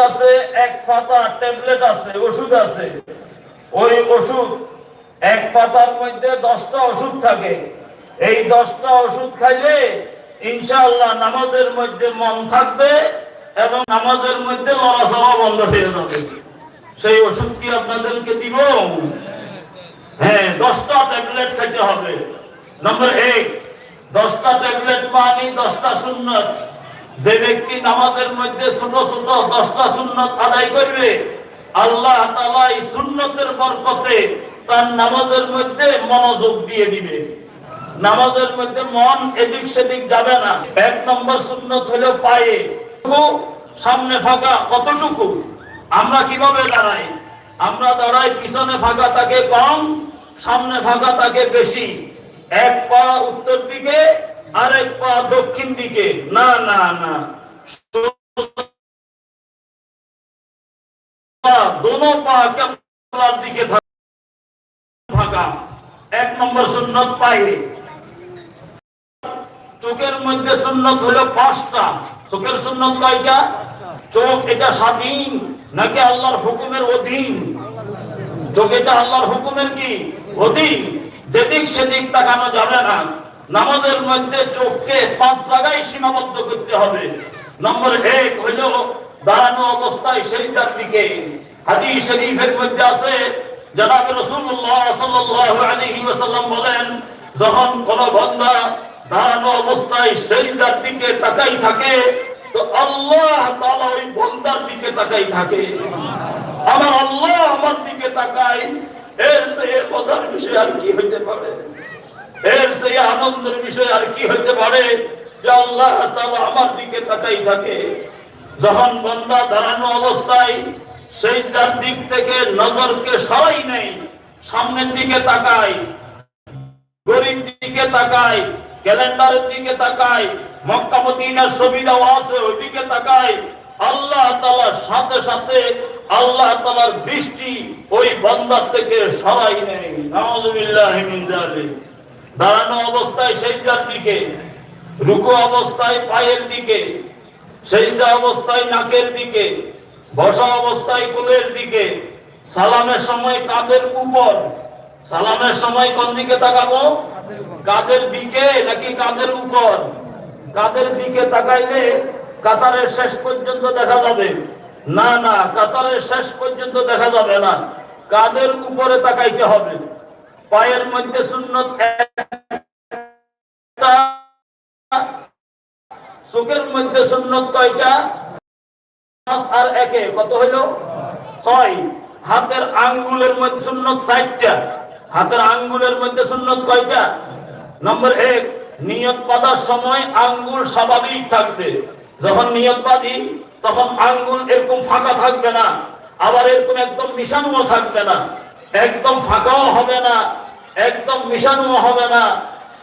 আছে, এক পাতা ট্যাবলেট আছে, ওষুধ আছে। ওই ওষুধ, এক পাতার মধ্যে দশটা ওষুধ থাকে। এই দশটা ওষুধ খাইলে ইনশাআল্লাহ নামাজের মধ্যে মন থাকবে এবং নামাজের মধ্যে লড়াচড়া বন্ধ হয়ে যাবে। সেই ওষুধ কি আপনাদেরকে দিব? হ্যাঁ দশটা ট্যাবলেট খেতে হবে। নম্বর এক, দশটা ট্যাবলেট মানি দশটা সুন্নত। যে ব্যক্তি নামাজের মধ্যে ছোট ছোট দশটা সুন্নত আদায় করবে, আল্লাহ তাআলা এই সুন্নতের বরকতে তার নামাজের মধ্যে মনোযোগ দিয়ে দিবে। নামাজের মধ্যে মন এদিক সেদিক যাবে না। এক নম্বর সুন্নত হলো পায়ে। সামনে ফাঁকা, কতটুকু? আমরা কীভাবে দাঁড়াই? আমরা দাঁড়াই, পিছনে ফাঁকা থাকে কম, সামনে ফাঁকা থাকে বেশি। এক পা উত্তর দিকে আর এক পা দক্ষিণ দিকে। না না না। দিকে এক নম্বর সুন্নত পায়ে। চোখের মধ্যে সুন্নত হলো পাঁচটা। চোখের সুন্নত কয়টা? চোখ এটা স্বাধীন, নাকি আল্লাহর হুকুমের অধীন? চোখ এটা আল্লাহর হুকুমের কি? অধীন। যেদিক সেদিক তাকানো যাবে না। নামাজের মধ্যে চোখকে পাঁচ জায়গায় সীমাবদ্ধ করতে হবে। নম্বর এক হইল দাঁড়ানো অবস্থায় সেজদার দিকে। শরীফের মধ্যে আছে, জনাব রাসূলুল্লাহ সাল্লাল্লাহু আলাইহি ওয়াসাল্লাম বলেন, যখন কোন বান্দা দাঁড়ানো অবস্থায় সেজদার দিকে তাকাই থাকে, তো আল্লাহ তাআলা ওই দিকে তাকাই থাকে। আমার আল্লাহ আমার দিকে তাকায়, এর সে বোঝার বিষয় আর কি হইতে পারে? এর সে আনন্দের বিষয় আর কি হইতে পারে যে আল্লাহ তাআলা আমার দিকে তাকাই থাকে। যখন বান্দা দাঁড়ানো অবস্থায় সেইদার দিক থেকে নজরকে সরাই নেই সামনের দিকে তাকায় গরিব দিকে তাকায়, ক্যালেন্ডারের দিকে তাকায়, মক্কা মদিনার ছবি দেওয়া আছে ওই দিকে তাকায়, আল্লাহ তাআলার সাথে সাথে আল্লাহ তাআলার দৃষ্টি ওই বান্দার থেকে সরাই নেই জালিক দাঁড়ানো অবস্থায় সেজদার দিকে, রুকু অবস্থায় পায়ের দিকে সেজদা অবস্থায় নাকের দিকে, বসা অবস্থায় কোলের দিকে, সালামের সময় কাঁধের উপর। সালামের সময় কোন দিকে তাকাবো? কাঁধের দিকে নাকি কাঁধের উপর? কাঁধের দিকে তাকাইলে কাতারের শেষ পর্যন্ত দেখা যাবে। না না, কাতারের শেষ পর্যন্ত দেখা যাবে না। কাঁধের উপরে তাকাইতে হবে। পায়ের মধ্যে সুন্নত চোখের মধ্যে সুন্নত কয়টা? আর একে, কত হইল? ছয়। হাতের আঙ্গুলের মধ্যে সুন্নত ষাটটা। হাতের আঙ্গুলের মধ্যে সুন্নত কয়টা? নম্বর এক, নিয়ত বাঁধার সময় আঙ্গুল স্বাভাবিক থাকবে। যখন নিয়ত বাঁধি, তখন আঙ্গুল এরকম ফাঁকা থাকবে না। আবার এরকম একদম মিশানোও থাকবে না। একদম ফাঁকাও হবে না। একদম মিশানোও হবে না।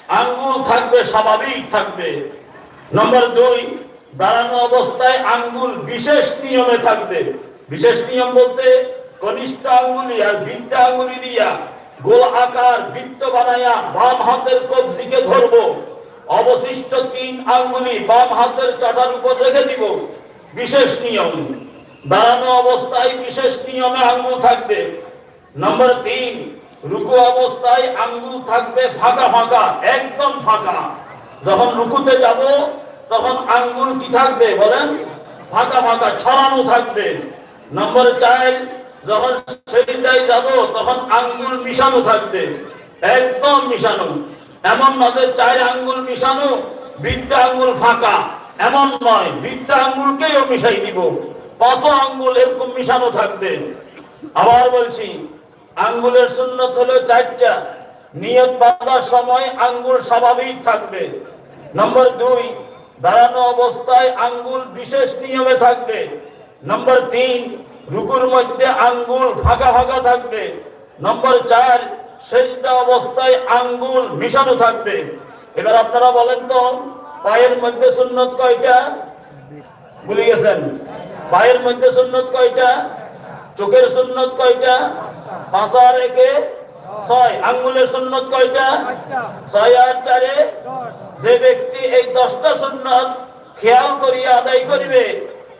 আঙ্গুল থাকবে, স্বাভাবিক থাকবে। নম্বর দুই দাঁড়ানো অবস্থায় আঙ্গুল বিশেষ নিয়মে থাকবে। বিশেষ নিয়ম বলতে কনিষ্ঠ আঙ্গুলি আর বৃদ্ধ আঙ্গুলি দিয়া গোল আকার, বৃত্ত বানায়া বাম হাতের কবজিকে ধরবো। অবশিষ্ট তিন আঙ্গুলি বাম হাতের চাটার উপর রেখে দিব। বিশেষ নিয়ম। দাঁড়ানো অবস্থায় বিশেষ নিয়মে আঙ্গুল থাকবে। নম্বর তিন, রুকু অবস্থায় আঙ্গুল থাকবে ফাঁকা ফাঁকা, একদম ফাঁকা। যখন রুকুতে যাব, তখন আঙ্গুল কি থাকবে বলেন? ফাঁকা ফাঁকা, ছড়ানো থাকবে। নম্বর চার, যখন সেজদায় যাব, তখন আঙ্গুল মিশানো থাকবে। একদম মিশানো। এমন নয় চার আঙ্গুল মিশানো, বৃদ্ধ আঙ্গুল ফাঁকা। এমন নয়, বৃদ্ধ আঙ্গুলকেও মিশাই দিব। পাঁচ আঙ্গুল এরকম মিশানো থাকবে। আবার বলছি, আঙ্গুলের সুন্নত হলো চারটা। নিয়ত বাঁধার সময় আঙ্গুল স্বাভাবিক থাকবে। নম্বর দুই, দাঁড়ানো অবস্থায় আঙ্গুল বিশেষ নিয়মে থাকবে। নম্বর তিন, রুকুর মধ্যে আঙ্গুল ফাঁকা ফাঁকা থাকবে। নম্বর চার, সেজদা অবস্থায় আঙ্গুল মিশানো থাকবে। এবার আপনারা বলেন তো, পায়ের মধ্যে সুন্নত কয়টা? ভুলে গেছেন? পায়ের মধ্যে সুন্নত কয়টা? চোখের সুন্নত কয়টা? পাঁচা রেখে ছয় আঙ্গুলের সুন্নত কয়টা? ছয় আর চারে যে ব্যক্তি এই দশটা সুন্নত খেয়াল করিয়া আদায় করিবে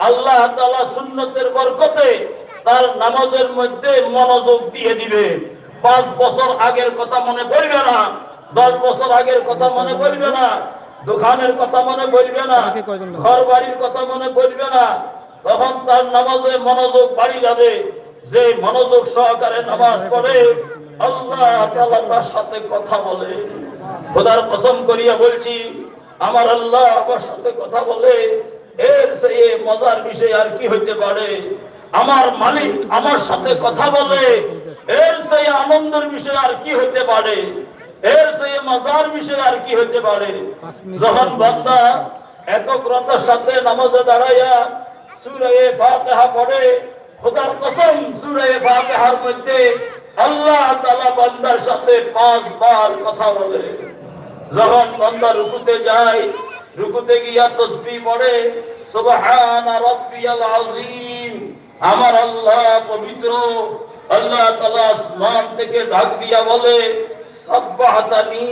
আল্লাহ তাআলা সুন্নতের বরকতে তার নামাজের মধ্যে মনোযোগ দিয়ে দিবে। পাঁচ বছর আগের কথা মনে পড়বে না দশ বছর আগের কথা মনে পড়বে না দোকানের কথা মনে পড়বে না ঘর বাড়ির কথা মনে পড়বে না তখন তার নামাজে মনোযোগ বাড়ি যাবে। যে মনোযোগ সহকারে নামাজ পড়ে, আল্লাহ তার সাথে কথা বলে। খোদার কসম করিয়া বলছি, আমার আল্লাহ আমার সাথে কথা বলে, এর সে মজার বিষয় আর কি হইতে পারে? আমার মালিক আমার সাথে কথা বলে, এর সেই আনন্দের বিষয় আর কি হইতে পারে? এর সেই মজার বিষয় আর কি হইতে পারে? যখন বান্দা একগ্রতার সাথে নামাজে দাঁড়াইয়া সূরা ফাতিহা পড়ে খোদার কসম সূরা ফাতিহার মধ্যে আল্লাহ তাআলা বান্দার সাথে পাঁচবার কথা বলে। যখন বান্দা রুকুতে যায়, রুকুতে গিয়া তসবি পড়ে, সুবহান রাব্বিয়াল আযীম, আমার আল্লাহ পবিত্র, আল্লাহ তাআলা আসমান থেকে ডাক দিয়া বলে, সাব্বাহাতানি,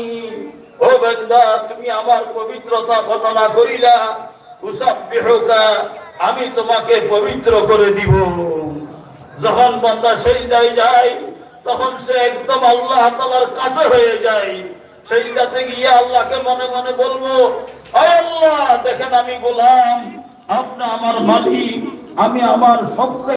ও বান্দা, তুমি আমার পবিত্রতা বর্ণনা করিলা, উসাব্বিহুকা আমি তোমাকে পবিত্র করে দিব। যখন বান্দা সেই দায় যায়, তখন সে একদম আল্লাহ তালার কাছে হয়ে যায়। সেইটাতে গিয়ে আল্লাহকে মনে মনে বলব আল্লাহ, দেখেন আমি গোলাম, আপনি আমার মালিক, আমি আমার সবচেয়ে